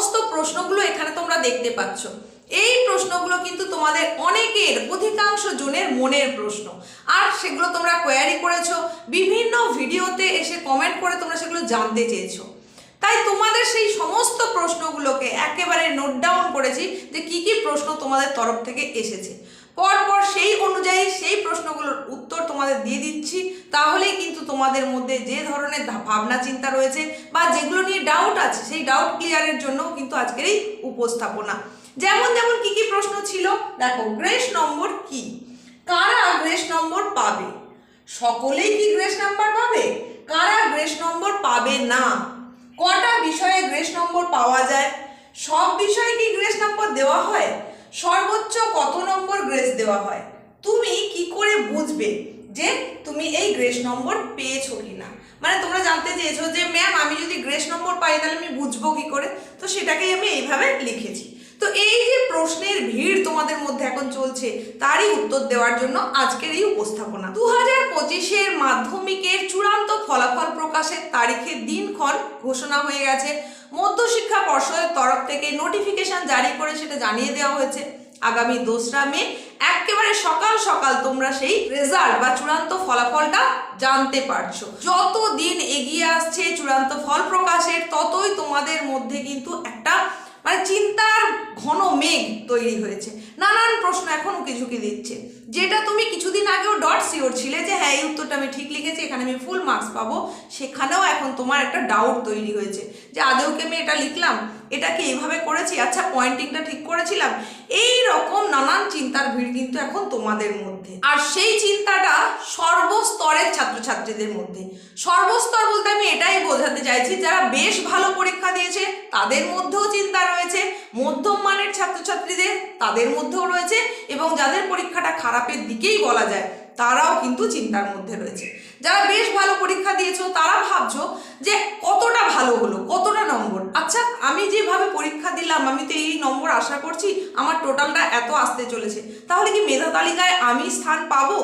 সমস্ত প্রশ্নগুলো এখানে তোমরা দেখতে পাচ্ছ। এই প্রশ্নগুলো কিন্তু তোমাদের অনেকের অধিকাংশ জনের মনের প্রশ্ন। আর সেগুলো তোমরা কোয়ারি করেছ, বিভিন্ন ভিডিওতে এসে কমেন্ট করে তোমরা সেগুলো জানতে চেয়েছো। তাই তোমাদের সেই সমস্ত প্রশ্নগুলোকে একেবারে নোট ডাউন করেছি যে কি কি প্রশ্ন তোমাদের তরফ থেকে এসেছে। পরপর সেই অনুযায়ী সেই প্রশ্নগুলোর উত্তর তোমাদের দিয়ে দিচ্ছি। তাহলেই কিন্তু তোমাদের মধ্যে যে ধরনের ভাবনা, চিন্তা রয়েছে বা যেগুলো নিয়ে ডাউট আছে, সেই ডাউট ক্লিয়ারের জন্য কিন্তু আজকের এই উপস্থাপনা। যেমন যেমন কি কি প্রশ্ন ছিল, দেখো, গ্রেস নম্বর কি? কারা গ্রেস নম্বর পাবে? সকলেই কি গ্রেস নাম্বার পাবে? কারা গ্রেস নম্বর পাবে না? কটা বিষয়ে গ্রেস নম্বর পাওয়া যায়? সব বিষয়ে কি গ্রেস নম্বর দেওয়া হয়? সর্বোচ্চ কত নম্বর গ্রেস দেওয়া হয়? তুমি কি করে বুঝবে যে তুমি এই গ্রেস নম্বর পেয়েছ কিনা? মানে তোমরা জানতে চেয়েছো যে, ম্যাম, আমি যদি গ্রেস নম্বর পাই, তাহলে আমি বুঝব কি করে? তো সেটাকেই আমি এইভাবে লিখেছি। তো এই যে প্রশ্নের ভিড় তোমাদের মধ্যে এখন চলছে, তারই উত্তর দেওয়ার জন্য আজকের এই উপস্থাপনা। দু হাজার পঁচিশের মাধ্যমিকের চূড়ান্ত ফলাফল প্রকাশের তারিখের দিনক্ষণ ঘোষণা হয়ে গেছে। মধ্যশিক্ষা পর্ষদের তরফ থেকে নোটিফিকেশন জারি করে সেটা জানিয়ে দেওয়া হয়েছে। আগামী দোসরা মে, একেবারে সকাল সকাল তোমরা সেই রেজাল্ট বা চূড়ান্ত ফলাফলটা জানতে পারছ। যত দিন এগিয়ে আসছে চূড়ান্ত ফল প্রকাশের, ততই তোমাদের মধ্যে কিন্তু একটা মানে চিন্তার ঘন মেঘ তৈরি হয়েছে। নানান প্রশ্ন এখন উকি ঝুঁকি দিচ্ছে। যেটা তুমি কিছুদিন আগেও ডট সিওর ছিলে যে হ্যাঁ এই উত্তরটা আমি ঠিক লিখেছি, এখানে আমি ফুল মার্কস পাবো। সেখানেও এখন তোমার একটা ডাউট তৈরি হয়েছে। যে আদৌ কি আমি এটা লিখলাম? এটা কি এইভাবে করেছি আচ্ছা পয়েন্টিংটা ঠিক করেছিলাম এই রকম নানান চিন্তার ভিড় কিন্তু এখন তোমাদের মধ্যে। আর সেই চিন্তাটা সর্বস্তরের ছাত্রছাত্রীদের মধ্যে। সর্বস্তর বলতে আমি এটাই বোঝাতে চাইছি, যারা বেশ ভালো পরীক্ষা দিয়েছে, তাদের মধ্যেও চিন্তা রয়েছে, মধ্যম মানের ছাত্রছাত্রীদের তাদের মধ্যেও রয়েছে, এবং যাদের পরীক্ষাটা খারাপের দিকেই বলা যায়, তারাও কিন্তু চিন্তার মধ্যে রয়েছে। যারা বেশ ভালো পরীক্ষা দিয়েছ, তারা ভাবছ যে কতটা ভালো হলো, কতটা নম্বর। আচ্ছা আমি যেভাবে পরীক্ষা দিলাম, আমি তো এই নম্বর আশা করছি, আমার টোটালটা এত আসতে চলেছে। তাহলে কি মেধা তালিকায় আমি স্থান পাবো?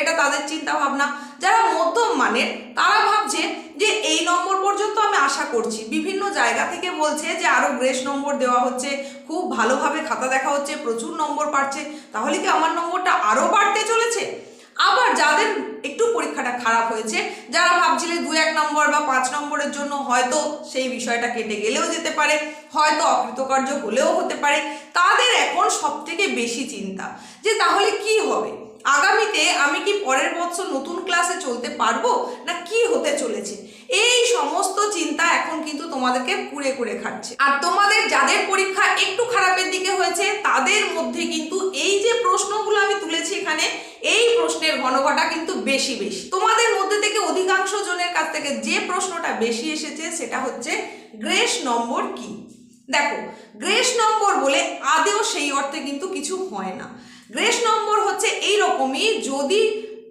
এটা তাদের চিন্তা ভাবনা যারা মধ্যম মানের, তারা ভাবছে যে এই নম্বর পর্যন্ত আমি আশা করছি। বিভিন্ন জায়গা থেকে বলছে যে আরও গ্রেস নম্বর দেওয়া হচ্ছে, খুব ভালোভাবে খাতা দেখা হচ্ছে, প্রচুর নম্বর পাচ্ছে তাহলে কি আমার নম্বরটা আরও বাড়তে চলেছে? আবার যাদের একটু পরীক্ষাটা খারাপ হয়েছে, যারা ভাবছিলেন দু এক নম্বর বা পাঁচ নম্বরের জন্য হয়তো সেই বিষয়টা কেটে গেলেও যেতে পারে, হয়তো অকৃতকার্য হলেও হতে পারে, তাদের এখন সব থেকে বেশি চিন্তা যে তাহলে কি হবে? আগামীতে আমি কি পরের বছর নতুন ক্লাসে চলতে পারব? না কি হতে চলেছে? এই সমস্ত চিন্তা এখন কিন্তু তোমাদেরকে কুড়ে কুড়ে খাচ্ছে। আর তোমাদের যাদের পরীক্ষা একটু খারাপের দিকে হয়েছে, তাদের মধ্যে কিন্তু এই যে প্রশ্নগুলো আমি তুলেছি এখানে, এই প্রশ্নের ঘনঘটা কিন্তু বেশি বেশি। তোমাদের মধ্যে থেকে অধিকাংশ জনের কাছ থেকে যে প্রশ্নটা বেশি এসেছে, সেটা হচ্ছে গ্রেস নম্বর কি? দেখো, গ্রেস নম্বর বলে আদেও সেই অর্থে কিন্তু কিছু হয় না। গ্রেস নম্বর হচ্ছে এই রকমই যদি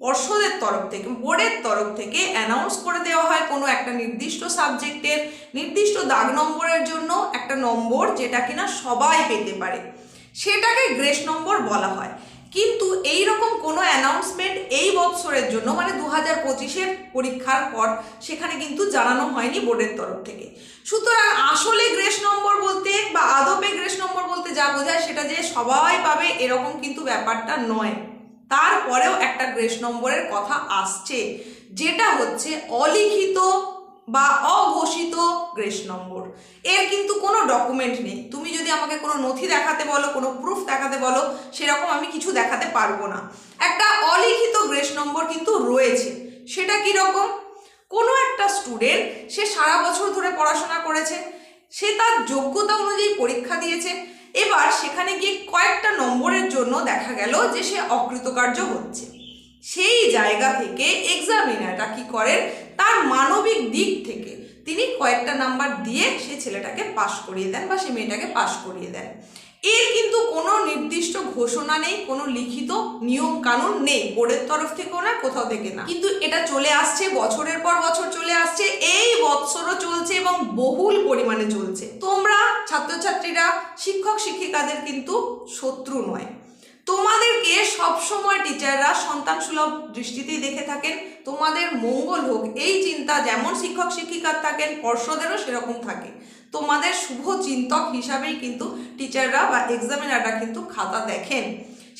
পর্ষদের তরফ থেকে, বোর্ডের তরফ থেকে অ্যানাউন্স করে দেওয়া হয় কোনো একটা নির্দিষ্ট সাবজেক্টের, নির্দিষ্ট দাগ নম্বরের জন্য একটা নম্বর যেটা কিনা সবাই পেতে পারে। সেটাকে গ্রেস নম্বর বলা হয়। কিন্তু এই রকম কোনো অ্যানাউন্সমেন্ট এই বৎসরের জন্য মানে দু হাজার পঁচিশের পরীক্ষার পর সেখানে কিন্তু জানানো হয়নি বোর্ডের তরফ থেকে। সুতরাং আসলে গ্রেস নম্বর বলতে বা আদপে গ্রেস নম্বর বলতে যা বোঝায় সেটা যে সবাই পাবে এরকম কিন্তু ব্যাপারটা নয়। তারপরেও একটা গ্রেস নম্বরের কথা আসছে, যেটা হচ্ছে অলিখিত বা অঘোষিত গ্রেস নম্বর। এর কিন্তু কোনো ডকুমেন্ট নেই। তুমি যদি আমাকে কোনো নথি দেখাতে বলো, কোনো প্রুফ দেখাতে বলো, সেরকম আমি কিছু দেখাতে পারব না। একটা অলিখিত গ্রেস নম্বর কিন্তু রয়েছে। সেটা কি রকম কোনো একটা স্টুডেন্ট সে সারা বছর ধরে পড়াশোনা করেছে, সে তার যোগ্যতা অনুযায়ী পরীক্ষা দিয়েছে এবার সেখানে গিয়ে কয়েকটা নম্বরের জন্য দেখা গেল যে সে অকৃতকার্য হচ্ছে। সেই জায়গা থেকে এক্সামিনারটা কি করেন? তার মানবিক দিক থেকে তিনি কয়েকটা নাম্বার দিয়ে সে ছেলেটাকে পাশ করিয়ে দেন বা সে মেয়েটাকে পাশ করিয়ে দেন। এর কিন্তু কোনো নির্দিষ্ট ঘোষণা নেই, কোনো লিখিত নিয়ম কানুন নেই বোর্ডের তরফ থেকেও না কোথাও থেকে না। কিন্তু এটা চলে আসছে, বছরের পর বছর চলে আসছে, এই বৎসরও চলছে এবং বহুল পরিমাণে চলছে। তোমরা ছাত্রছাত্রীরা, শিক্ষক শিক্ষিকাদের কিন্তু শত্রু নয়। তোমাদেরকে সবসময় টিচাররা সন্তান সুলভ দৃষ্টিতেই দেখে থাকেন, তোমাদের মঙ্গল হোক, এই চিন্তা যেমন শিক্ষক শিক্ষিকার থাকেন, পর্ষদেরও সেরকম থাকে। তোমাদের শুভ চিন্তক হিসাবেই কিন্তু টিচাররা বা এক্সামিনাররা কিন্তু খাতা দেখেন।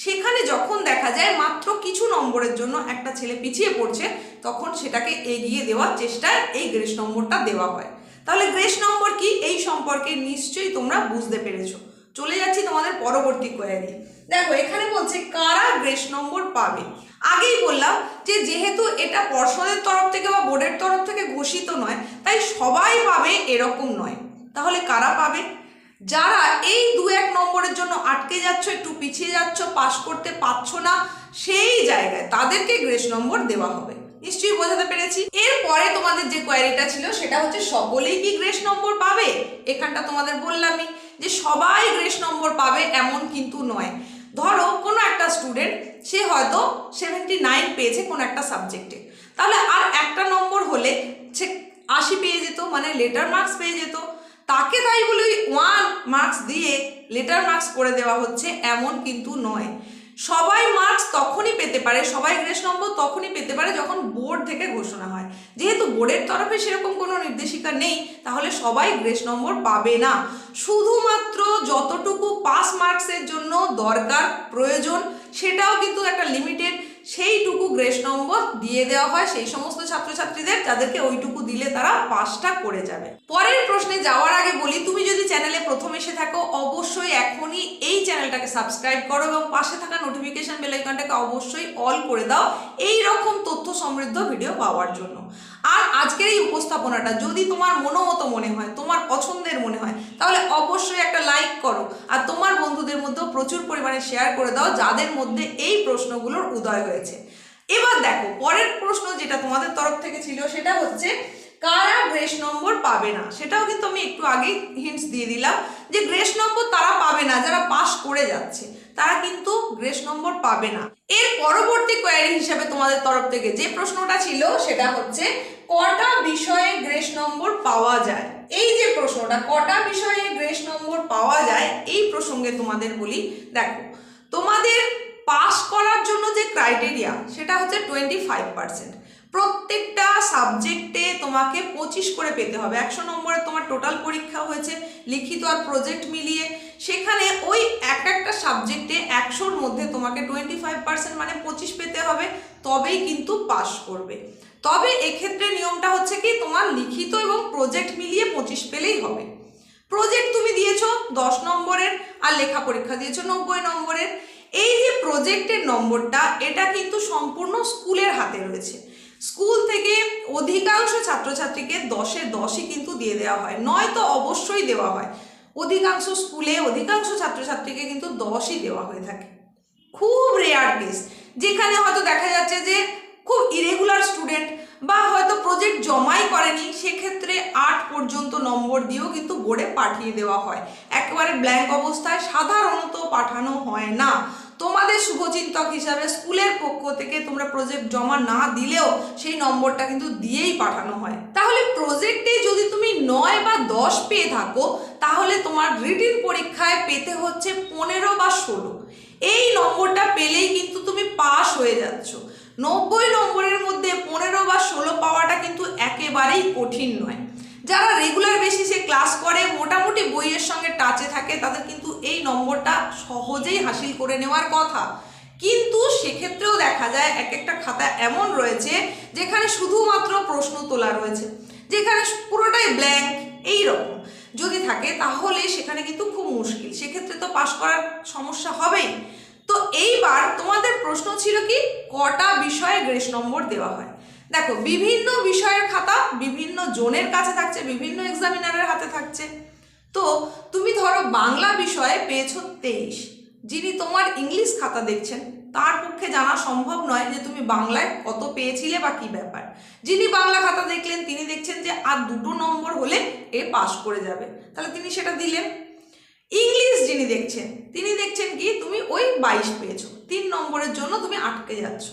সেখানে যখন দেখা যায় মাত্র কিছু নম্বরের জন্য একটা ছেলে পিছিয়ে পড়ছে, তখন সেটাকে এগিয়ে দেওয়ার চেষ্টায় এই গ্রেস নম্বরটা দেওয়া হয়। তাহলে গ্রেস নম্বর কি? এই সম্পর্কে নিশ্চয়ই তোমরা বুঝতে পেরেছ। চলে যাচ্ছি তোমাদের পরবর্তী কোয়ারি দেখো, এখানে বলছে কারা গ্রেস নম্বর পাবে? আগেই বললাম যে যেহেতু এটা পর্ষদের তরফ থেকে বা বোর্ডের তরফ থেকে ঘোষিত নয়, তাই সবাই পাবে এরকম নয়। তাহলে কারা পাবে? যারা এই দু এক নম্বরের জন্য আটকে যাচ্ছ, একটু পিছিয়ে যাচ্ছ পাশ করতে পারছ না, সেই জায়গায় তাদেরকে গ্রেস নম্বর দেওয়া হবে। নিশ্চয়ই বোঝাতে পেরেছি? এরপরে তোমাদের যে কোয়ারিটা ছিল, সেটা হচ্ছে সকলেই কি গ্রেস নম্বর পাবে? এখানটা তোমাদের বললামই যে সবাই গ্রেস নম্বর পাবে, এমন কিন্তু নয়। ধরো, কোনো একটা স্টুডেন্ট সে হয়তো সেভেন্টি নাইন পেয়েছে কোনো একটা সাবজেক্টে তাহলে আর একটা নম্বর হলে সে আশি পেয়ে যেত মানে লেটার মার্কস পেয়ে যেত। তাকে তাই বলে ওয়ান মার্কস দিয়ে লেটার মার্কস করে দেওয়া হচ্ছে, এমন কিন্তু নয়। সবাই মার্কস তখনই পেতে পারে, সবাই গ্রেস নম্বর তখনই পেতে পারে যখন বোর্ড থেকে ঘোষণা হয়। যেহেতু বোর্ডের তরফে সেরকম কোনো নির্দেশিকা নেই, তাহলে সবাই গ্রেস নম্বর পাবে না। শুধুমাত্র যতটুকু পাস মার্কসের জন্য দরকার, প্রয়োজন, সেটাও কিন্তু একটা লিমিটেড সেইটুকু গ্রেস নম্বর দিয়ে দেওয়া হয় সেই সমস্ত ছাত্রছাত্রীদের, যাদেরকে ওইটুকু দিলে তারা পাসটা করে যাবে। পরের প্রশ্নে যাওয়ার আগে বলি, তুমি যদি চ্যানেলে প্রথম এসে থাকো, অবশ্যই এখনই এই চ্যানেলটাকে সাবস্ক্রাইব করো এবং পাশে থাকা নোটিফিকেশন বেলাইকনটাকে অবশ্যই অল করে দাও এই রকম তথ্য সমৃদ্ধ ভিডিও পাওয়ার জন্য। আর আজকের এই উপস্থাপনাটা যদি তোমার মনোমতো মনে হয়, তোমার পছন্দের মনে হয়, তাহলে অবশ্যই একটা লাইক করো। আর তোমার বন্ধুদের মধ্যেও প্রচুর পরিমাণে শেয়ার করে দাও, যাদের মধ্যে এই প্রশ্নগুলোর উদয় হয়েছে। এবার দেখো, পরের প্রশ্ন যেটা তোমাদের তরফ থেকে ছিল, সেটা হচ্ছে, কারা গ্রেস নম্বর পাবে না? সেটাও কিন্তু আমি একটু আগেই হিন্টস দিয়ে দিলাম যে গ্রেস নম্বর তারা পাবে করে যাচ্ছে। তারা কিন্তু গ্রেস নম্বর পাবে না। এর পরবর্তী কোয়ারি হিসাবে তোমাদের তরফ থেকে যে প্রশ্নটা ছিল, সেটা হচ্ছে, কটা বিষয়ে গ্রেস নম্বর পাওয়া যায়? এই যে প্রশ্নটা, কটা বিষয়ে গ্রেস নম্বর পাওয়া যায়, এই প্রসঙ্গে তোমাদের বলি, দেখো, তোমাদের পাস করার জন্য যে ক্রাইটেরিয়া সেটা হচ্ছে টোয়েন্টি ফাইভ পার্সেন্ট প্রত্যেকটা সাবজেক্টে তোমাকে পঁচিশ করে পেতে হবে। একশো নম্বরে তোমার টোটাল পরীক্ষা হয়েছে, লিখিত আর প্রজেক্ট মিলিয়ে। সেখানে সাবজেক্টে একশোর মধ্যে তোমাকে টোয়েন্টি ফাইভ পার্সেন্ট মানে পঁচিশ পেতে হবে, তবেই কিন্তু পাস করবে। তবে এক্ষেত্রে নিয়মটা হচ্ছে কি, তোমার লিখিত এবং প্রজেক্ট মিলিয়ে পঁচিশ পেলেই হবে। প্রজেক্ট তুমি দিয়েছ দশ নম্বরের আর লেখা পরীক্ষা দিয়েছ নব্বই নম্বরের। এই যে প্রজেক্টের নম্বরটা, এটা কিন্তু সম্পূর্ণ স্কুলের হাতে রয়েছে। স্কুল থেকে অধিকাংশ ছাত্রছাত্রীকে দশে দশই কিন্তু দিয়ে দেওয়া হয়। নয়তো অবশ্যই দেওয়া হয়। অধিকাংশ স্কুলে অধিকাংশ ছাত্রছাত্রীকে কিন্তু দশই দেওয়া হয়ে থাকে। খুব রেয়ার কেস যেখানে হয়তো দেখা যাচ্ছে যে খুব ইরেগুলার স্টুডেন্ট বা হয়তো প্রজেক্ট জমাই করেনি, সেক্ষেত্রে আট পর্যন্ত নম্বর দিয়েও কিন্তু বোর্ডে পাঠিয়ে দেওয়া হয়। একেবারে ব্ল্যাঙ্ক অবস্থায় সাধারণত পাঠানো হয় না। তোমাদের শুভচিন্তক হিসাবে স্কুলের পক্ষ থেকে তোমরা প্রজেক্ট জমা না দিলেও সেই নম্বরটা কিন্তু দিয়েই পাঠানো হয়। তাহলে প্রজেক্টে যদি তুমি নয় বা দশ পেয়ে থাকো, তাহলে তোমার রিটিন পরীক্ষায় পেতে হচ্ছে পনেরো বা ষোলো। এই নম্বরটা পেলেই কিন্তু তুমি পাস হয়ে যাচ্ছ। নব্বই নম্বরের মধ্যে পনেরো বা ষোলো পাওয়াটা কিন্তু একেবারেই কঠিন নয়। যারা রেগুলার বেসিসে ক্লাস করে, মোটামুটি বইয়ের সঙ্গে টাচে থাকে, তাদের কিন্তু এই নম্বরটা সহজেই হাসিল করে নেওয়ার কথা। কিন্তু সেক্ষেত্রেও দেখা যায়, এক একটা খাতা এমন রয়েছে, যেখানে শুধুমাত্র প্রশ্ন তোলা রয়েছে। যেখানে পুরোটাই ব্ল্যাঙ্ক এই রকম যদি থাকে, তাহলে সেখানে কিন্তু খুব মুশকিল। সেক্ষেত্রে তো পাশ করার সমস্যা হবেই। তো এইবার তোমাদের প্রশ্ন ছিল কি, কটা বিষয়ে গ্রেস নম্বর দেওয়া হয়? দেখো, বিভিন্ন বিষয়ের খাতা বিভিন্ন জোনের কাছে থাকছে, বিভিন্ন এক্সামিনারের হাতে থাকছে। তো তুমি ধরো বাংলা বিষয়ে পেয়েছ তেইশ। যিনি তোমার ইংলিশ খাতা দেখছেন, তার পক্ষে জানা সম্ভব নয় যে তুমি বাংলায় কত পেয়েছিলে বা কী ব্যাপার। যিনি বাংলা খাতা দেখলেন, তিনি দেখছেন যে আর দুটো নম্বর হলে এ পাস করে যাবে। তাহলে তিনি সেটা দিলেন। ইংলিশ যিনি দেখছেন, তিনি দেখছেন কি, তুমি ওই বাইশ পেয়েছ। তিন নম্বরের জন্য তুমি আটকে যাচ্ছ।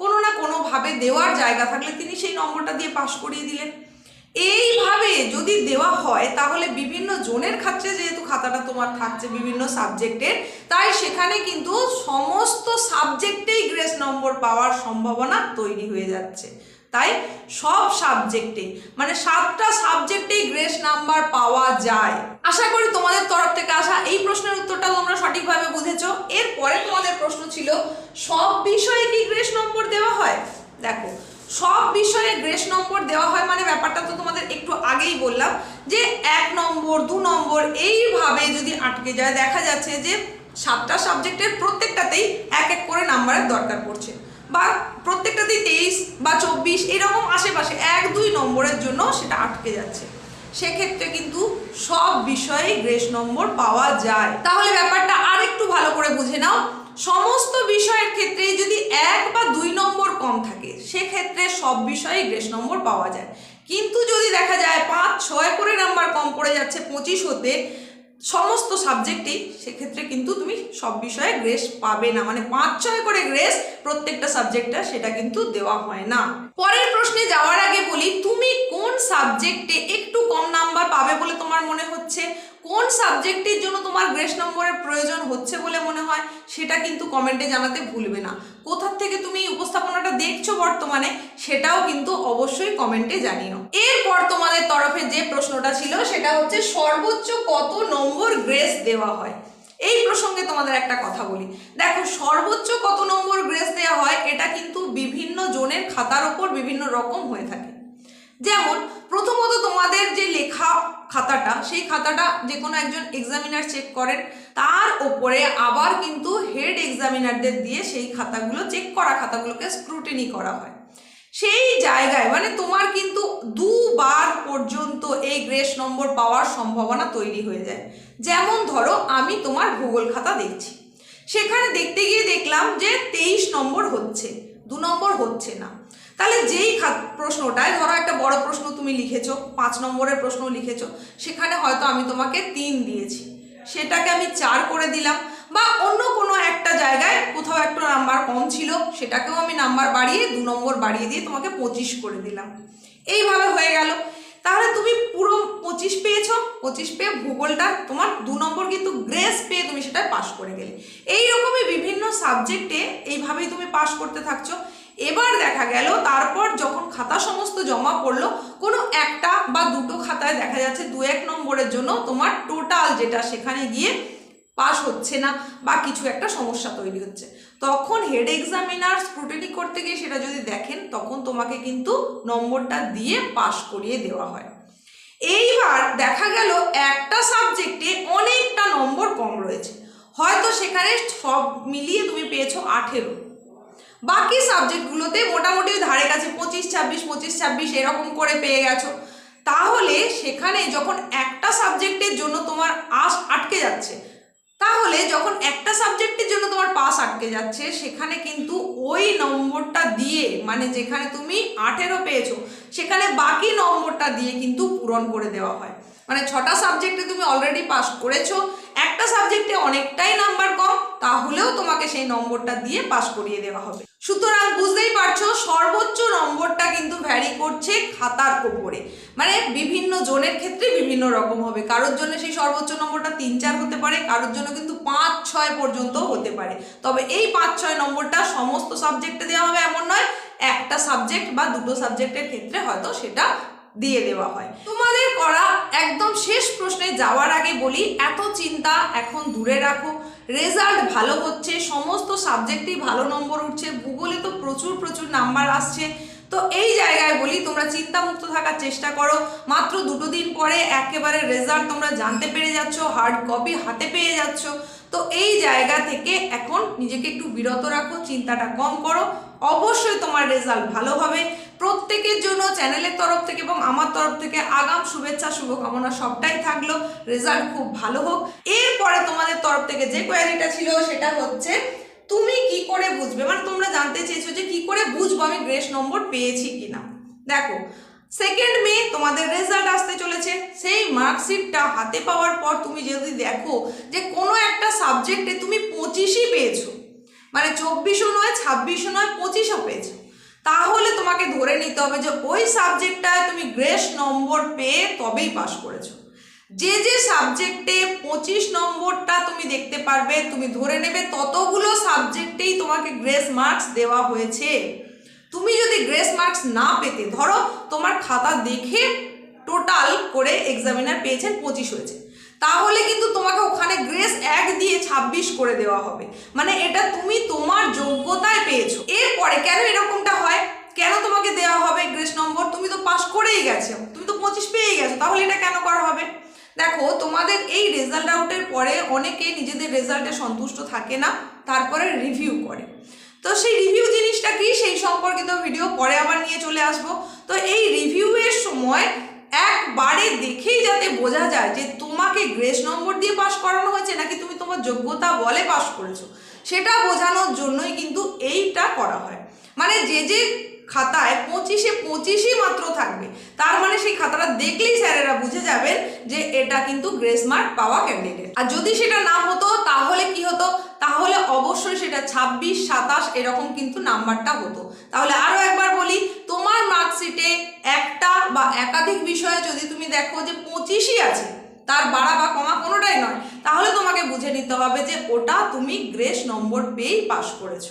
কোনো না কোনোভাবে দেওয়ার জায়গা থাকলে তিনি সেই নম্বরটা দিয়ে পাশ করিয়ে দিলেন। এইভাবে যদি দেওয়া হয়, তাহলে বিভিন্ন জোনের ক্ষেত্রে যেহেতু খাতাটা তোমার থাকছে বিভিন্ন সাবজেক্টের, তাই সেখানে কিন্তু সমস্ত সাবজেক্টেই গ্রেস নম্বর পাওয়ার সম্ভাবনা তৈরি হয়ে যাচ্ছে। তাই সব সাবজেক্টে মানে সাতটা সাবজেক্টেই গ্রেস নাম্বার পাওয়া যায়। আশা করি তোমাদের তরফ থেকে আসা এই প্রশ্নের উত্তরটা তোমরা সঠিকভাবে বুঝেছ। এরপরে তোমাদের প্রশ্ন ছিল, সব বিষয়ে কি গ্রেস নম্বর দেওয়া হয়? দেখো, সব বিষয়ে গ্রেস নম্বর দেওয়া হয় মানে ব্যাপারটা তো তোমাদের একটু আগেই বললাম, যে এক নম্বর, দু নম্বর, এইভাবে যদি আটকে যায়, দেখা যাচ্ছে যে সাতটা সাবজেক্টের প্রত্যেকটাতেই এক এক করে নাম্বারের দরকার পড়ছে। বা প্রত্যেকটাতেই তেইশ বা চব্বিশ এরকম আশেপাশে এক, দুই নম্বরের জন্য সেটা আটকে যাচ্ছে। সেক্ষেত্রে কিন্তু সব বিষয়েই গ্রেস নম্বর পাওয়া যায়। তাহলে ব্যাপারটা আর একটু ভালো করে বুঝে নাও। সমস্ত বিষয়ের ক্ষেত্রে যদি এক বা দুই নম্বর কম থাকে, সেক্ষেত্রে সব বিষয়ে গ্রেস নম্বর পাওয়া যায়। কিন্তু যদি দেখা যায় পাঁচ, ছয় করে নাম্বার কম পড়ে যাচ্ছে পঁচিশ হতে সমস্ত সাবজেক্টেই সেক্ষেত্রে কিন্তু তুমি সব বিষয়ে গ্রেস পাবে না। মানে পাঁচ ছয় করে গ্রেস প্রত্যেকটা সাবজেক্টটা সেটা কিন্তু দেওয়া হয় না। পরের প্রশ্নে যাওয়ার আগে বলি, তুমি কোন সাবজেক্টে একটু কম নাম্বার পাবে বলে তোমার মনে হচ্ছে? কোন সাবজেক্টের জন্য তোমার গ্রেস নম্বরের প্রয়োজন হচ্ছে বলে মনে হয়, সেটা কিন্তু কমেন্টে জানাতে ভুলবে না। কোথার থেকে তুমি উপস্থাপনাটা দেখছ বর্তমানে, সেটাও কিন্তু অবশ্যই কমেন্টে জানিও। এরপর তোমাদের তরফে যে প্রশ্নটা ছিল, সেটা হচ্ছে সর্বোচ্চ কত নম্বর গ্রেস দেওয়া হয়? এই প্রসঙ্গে তোমাদের একটা কথা বলি। দেখো, সর্বোচ্চ কত নম্বর গ্রেস দেওয়া হয়, এটা কিন্তু বিভিন্ন জনের খাতার ওপর বিভিন্ন রকম হয়ে থাকে। যেমন, প্রথমত তোমাদের যে লেখা খাতাটা, সেই খাতাটা যে কোনো একজন এক্সামিনার চেক করেন, তার ওপরে আবার কিন্তু হেড এক্সামিনারদের দিয়ে সেই খাতাগুলো চেক করা খাতাগুলোকে স্ক্রুটিনি করা হয়। সেই জায়গায় মানে তোমার কিন্তু দুবার পর্যন্ত এই গ্রেস নম্বর পাওয়ার সম্ভাবনা তৈরি হয়ে যায়। যেমন ধরো, আমি তোমার ভূগোল খাতা দেখছি। সেখানে দেখতে গিয়ে দেখলাম যে তেইশ নম্বর হচ্ছে, দু নম্বর হচ্ছে না। তাহলে যেই প্রশ্নটায়, ধরো একটা বড় প্রশ্ন তুমি লিখেছো, পাঁচ নম্বরের প্রশ্ন লিখেছো, সেখানে হয়তো আমি তোমাকে তিন দিয়েছি। সেটাকে আমি চার করে দিলাম, বা অন্য কোনো একটা জায়গায় কোথাও একটা নাম্বার কম ছিল, সেটাকেও আমি নাম্বার বাড়িয়ে, দু নম্বর বাড়িয়ে দিয়ে তোমাকে পঁচিশ করে দিলাম। এইভাবে হয়ে গেল। তাহলে তুমি পুরো পঁচিশ পেয়েছ, পঁচিশ পেয়ে ভূগোলটা তোমার দু নম্বর কিন্তু গ্রেস পেয়ে তুমি সেটা পাশ করে গেলে। এই রকমই বিভিন্ন সাবজেক্টে এইভাবেই তুমি পাশ করতে থাকছো। এবার দেখা গেল, তারপর যখন খাতা সমস্ত জমা পড়ল, কোনো একটা বা দুটো খাতায় দেখা যাচ্ছে দু এক নম্বরের জন্য তোমার টোটাল যেটা সেখানে গিয়ে পাস হচ্ছে না বা কিছু একটা সমস্যা তৈরি হচ্ছে। তখন হেড এক্সামিনার স্ক্রুটিনি করতে গিয়ে সেটা যদি দেখেন, তখন তোমাকে কিন্তু নম্বরটা দিয়ে পাস করিয়ে দেওয়া হয়। এইবার দেখা গেল একটা সাবজেক্টে অনেকটা নম্বর কম রয়েছে। হয়তো সেখানে সব মিলিয়ে তুমি পেয়েছ আঠেরো। বাকি সাবজেক্টগুলোতে মোটামুটি ধারে কাছে পঁচিশ, ছাব্বিশ পঁচিশ, ছাব্বিশ এরকম করে পেয়ে গেছো। তাহলে সেখানে যখন একটা সাবজেক্টের জন্য তোমার আস আটকে যাচ্ছে, তাহলে যখন একটা সাবজেক্টের জন্য তোমার পাস আটকে যাচ্ছে, সেখানে কিন্তু ওই নম্বরটা দিয়ে মানে যেখানে তুমি আঠেরো পেয়েছ, সেখানে বাকি নম্বরটা দিয়ে কিন্তু পূরণ করে দেওয়া হয়। মানে ছটা সাবজেক্টে তুমি অলরেডি পাস করেছ, একটা সাবজেক্টে অনেকটাই নাম্বার কম, তাহলেও তোমাকে সেই নম্বরটা দিয়ে পাস করিয়ে দেওয়া হবে। সুতরাং বুঝতেই পারছ, সর্বোচ্চ নম্বরটা কিন্তু ভ্যারি করছে খাতার ওপরে। মানে বিভিন্ন জনের ক্ষেত্রে বিভিন্ন রকম হবে। কারোর জন্য সেই সর্বোচ্চ নম্বরটা তিন চার হতে পারে, কারোর জন্য কিন্তু পাঁচ ছয় পর্যন্ত হতে পারে। তবে এই পাঁচ ছয় নম্বরটা সমস্ত সাবজেক্টে দেওয়া হবে, এমন নয়, একটা সাবজেক্ট বা দুটো সাবজেক্টের ক্ষেত্রে হয়তো সেটা দিয়ে দেওয়া হয়। তোমাদের করা একদম শেষ প্রশ্নে যাওয়ার আগে বলি, এত চিন্তা এখন দূরে রাখো। রেজাল্ট ভালো হচ্ছে, সমস্ত সাবজেক্টেই ভালো নম্বর উঠছে, ভূগোলে তো প্রচুর প্রচুর নাম্বার আসছে। তো এই জায়গায় বলি, তোমরা চিন্তামুক্ত থাকার চেষ্টা করো। মাত্র দুটো দিন পরে একেবারে রেজাল্ট তোমরা জানতে পেরে যাচ্ছ হার্ড কপি হাতে পেয়ে যাচ্ছ। তো এই জায়গা থেকে এখন নিজেকে একটু বিরত রাখো, চিন্তাটা কম করো। অবশ্যই তোমার রেজাল্ট ভালো হবে। প্রত্যেকের জন্য, চ্যানেলের তরফ থেকে এবং আমার তরফ থেকে আগাম শুভেচ্ছা, শুভকামনা সবটাই থাকল। রেজাল্ট খুব ভালো হোক। এরপরে তোমাদের তরফ থেকে যে কোয়ারিটা ছিল, সেটা হচ্ছে, তুমি কি করে বুঝবে? মানে তোমরা জানতে চেয়েছো যে কি করে বুঝব আমি গ্রেস নম্বর পেয়েছি কিনা। দেখো সেকেন্ড মে তোমাদের রেজাল্ট আসতে চলেছে। সেই মার্কশিটটা হাতে পাওয়ার পর তুমি যদি দেখো যে কোনো একটা সাবজেক্টে তুমি পঁচিশই পেয়েছ। মানে চব্বিশও নয়, ছাব্বিশও নয়, পঁচিশও পেয়েছ। তাহলে তোমাকে ধরে নিতে হবে যে ওই সাবজেক্টটায় তুমি গ্রেস নম্বর পেয়ে তবেই পাস করেছ। যে যে সাবজেক্টে পঁচিশ নম্বরটা তুমি দেখতে পারবে, তুমি ধরে নেবে ততগুলো সাবজেক্টেই তোমাকে গ্রেস মার্কস দেওয়া হয়েছে। তুমি যদি গ্রেস মার্কস না পেতে, ধরো তোমার খাতা দেখে টোটাল করে এক্সামিনার পেয়েছেন পঁচিশ হয়েছে, তাহলে কিন্তু তোমাকে ওখানে গ্রেস এক দিয়ে ছাব্বিশ করে দেওয়া হবে। মানে এটা তুমি তোমার যোগ্যতায় পেয়েছ। এরপরে কেন এরকমটা হয়? কেন তোমাকে দেওয়া হবে গ্রেস নম্বর? তুমি তো পাস করেই গেছো, তুমি তো পঁচিশ পেয়ে গেছো, তাহলে এটা কেন করা হবে? দেখো, তোমাদের এই রেজাল্ট আউটের পরে অনেকে নিজেদের রেজাল্টে সন্তুষ্ট থাকে না, তারপরে রিভিউ করে। তো সেই রিভিউ জিনিসটা কি? সেই সম্পর্কিত ভিডিও পরে আবার নিয়ে চলে আসব। তো এই রিভিউয়ের সময় একবারে দেখেই যাতে বোঝা যায় যে তোমাকে গ্রেস নম্বর দিয়ে পাশ করানো হয়েছে নাকি তুমি তোমার যোগ্যতা বলে পাশ করেছ। সেটা বোঝানোর জন্যই কিন্তু এইটা করা হয়। মানে যে যে খাতায় পঁচিশে পঁচিশই মাত্র থাকবে। তার মানে সেই খাতাটা দেখলেই স্যারেরা বুঝে যাবেন যে এটা কিন্তু গ্রেস মার্ক পাওয়া ক্যান্ডিডেট আর যদি সেটা না হতো, তাহলে কি হতো? তাহলে অবশ্যই সেটা ছাব্বিশ, সাতাশ এরকম কিন্তু নাম্বারটা হতো। তাহলে আরও একবার বলি, তোমার মার্কশিটে একটা বা একাধিক বিষয়ে যদি তুমি দেখো যে পঁচিশই আছে, তার বাড়া বা কমা কোনোটাই নয়, তাহলে তোমাকে বুঝে নিতে হবে যে ওটা তুমি গ্রেস নম্বর পেয়েই পাশ করেছ।